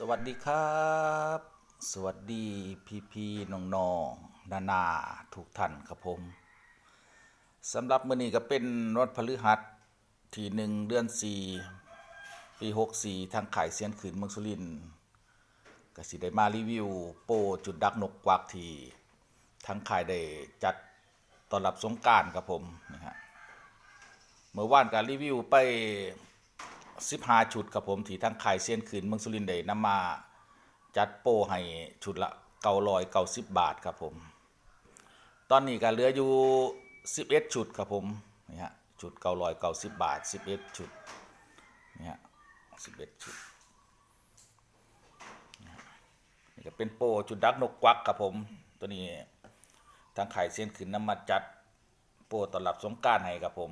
สวัสดีครับ สวัสดีพี่พี่น้องน้องนานาทุกท่านครับผมสำหรับมื้อนี้ก็เป็นวันพฤหัสที่หนึ่งเดือนสี่ปีหกสี่ทางขายเสียนขืนเมืองสุรินทร์ก็สิได้มารีวิว โปจุดดักนกกวักที่ทางขายได้จัดต้อนรับสงการครับผมนะฮะเมื่อวานการรีวิวไป 15ชุดครับผมที่ทั้งขายเสี้ยนขืนเมืองสุรินทร์ได้นำมาจัดโปให้ชุดละ990บาทครับผม ตอนนี้ก็เหลืออยู่11ชุดครับผมนี่ฮะชุด990บาท11ชุดนี่ฮะ11ชุดนี่ฮะนี่ก็เป็นโปรจุดดักนกกวักครับผมตัวนี้ทางขายเสี้ยนขืนนำมาจัดโปต้อนรับสงการให้ครับผม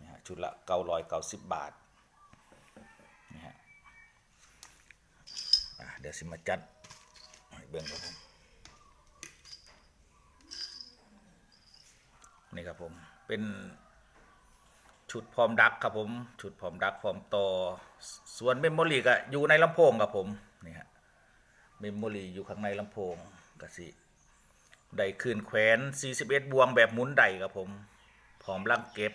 นี่ฮะชุดละ990บาท นี่ฮะอะเดี๋ยวสิมาจัดเบิ่งครับผมนี่ครับผมเป็นชุดพร้อมดักครับผมชุดพร้อมดักพร้อมต่อส่วนเมมโมรี่ก็อยู่ในลำโพงครับผมนี่ฮะเมมโมรี่อยู่ข้างในลำโพงก็สิได้คืนแขวน 41 บวงแบบหมุนไดครับผมพร้อมลังเก็บ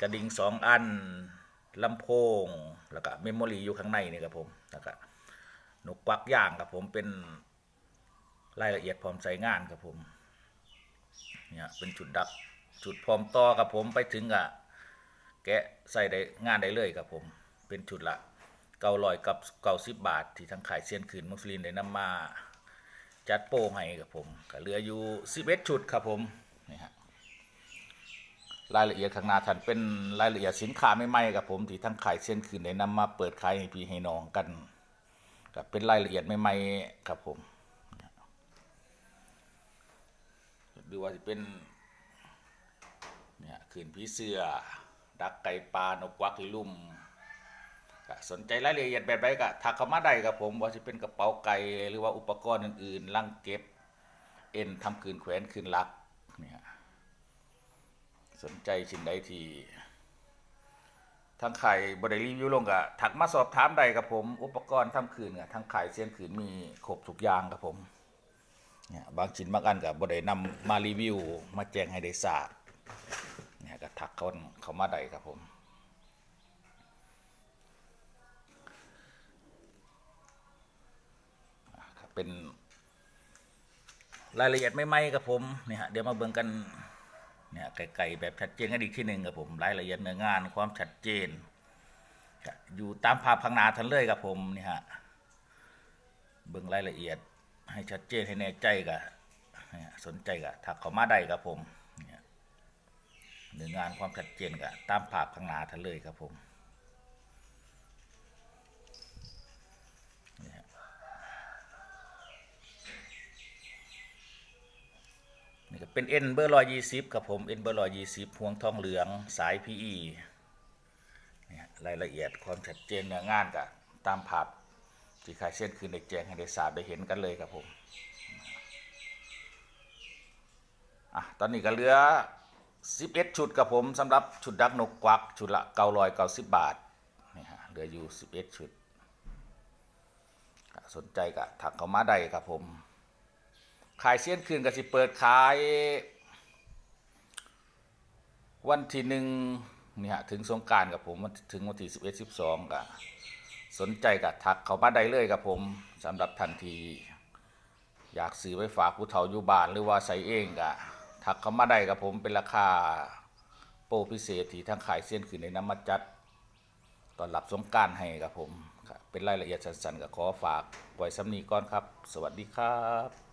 กระดิ่งสองอันลำโพง แล้วก็เมมโมรี่อยู่ข้างในนี่ครับผมแล้วก็ นกกวักย่างครับผมเป็นรายละเอียดพร้อมใช้งานครับผม เนี่ยเป็นจุดดับจุดพร้อมต่อครับผมไปถึงอะแกะใส่ได้งานได้เลยครับผม เป็นจุดละเก้าร้อยกับเก้าสิบบาท ที่ทางขายเซียนขืนมุสลิมได้นำมา จัดโปรให้ครับผมก็เหลืออยู่สิบเอ็ดชุดครับผมนี่ฮะรายละเอียดข้างหน้าท่านเป็นรายละเอียดสินค้าใหม่ๆกับผมที่ทั้งขายเส้นคืนได้นำมาเปิดขายให้พี่ให้น้องกัน กับเป็นรายละเอียดใหม่ๆครับผมดูว่าจะเป็นเนี่ยขืนผีเสือดักไก่ปลานกวักที่ลุ่มสนใจรายละเอียดแบบใดก็ทักเข้ามาได้ครับผมว่าจะเป็นกระเป๋าไก่หรือว่าอุปกรณ์อื่นๆลังเก็บ เอ็นทำคืนแขวนคืนลักเนี่ยสนใจชิ้นใดที่ ทางไข่บริรีวิวลงกะถักมาสอบถามได้ครับผม อุปกรณ์ทำคืนกะทางไข่เสียนคืนมีครบทุกอย่างครับผมเนี่ยบางชิ้นบางอันกับบรินำมารีวิว มาแจ้งให้ได้ทราบเนี่ยก็ทักเขาเขามาได้ครับผมเป็นรายละเอียดไม่ไม่ครับผมเนี่ยเดี๋ยวมาเบิ่งกัน เนี่ยไก่ๆแบบชัดเจนกันอีกที่หนึ่งครับผมรายละเอียดเนื้องานความชัดเจนอยู่ตามภาพพังนาทันเลยครับผมนี่ฮะเบิ่งรายละเอียดให้ชัดเจนให้แน่ใจกับสนใจกับถักเขามาได้ครับผมเนื้องานความชัดเจนกับตามภาพพังนาทันเลยครับผมนี่ฮะ นี่ก็ เป็นเอ็นเบอร์ร้อยยี่สิบครับผมเอ็นเบอร์ร้อยยี่สิบพวงทองเหลืองสาย PE เนี่ยรายละเอียดความชัดเจนเนื้องานกับตามภาพที่ขายเส้นคืนเด็กแจ้งให้ได้ทราบได้เห็นกันเลยครับผมอะตอนนี้ก็เหลือ11 ชุดครับผมสำหรับชุดดักนกกวักชุดละ990บาทนี่ฮะเหลืออยู่ 11 ชุด สนใจก็ถักเข้ามาได้ครับผม ขายเสี้ยนคืนก็สิเปิดขาย วันที่หนึ่งนี่ฮะถึงสงการกับผมถึงวันที่สิบเอ็ดสิบสองก็สนใจกับทักเขามาได้เลยครับผมสำหรับทันที อยากซื้อไปฝากผู้เฒ่าอยู่บ้านหรือว่าใส่เองก็ทักเขามาได้ครับผมเป็นราคาโปรพิเศษที่ทางขายเส้นคืนในน้ำมาจัดตอนรับสงการให้ครับผมเป็นรายละเอียดสั้นๆก็ขอฝากไว้สำนีก่อนครับ สวัสดีครับ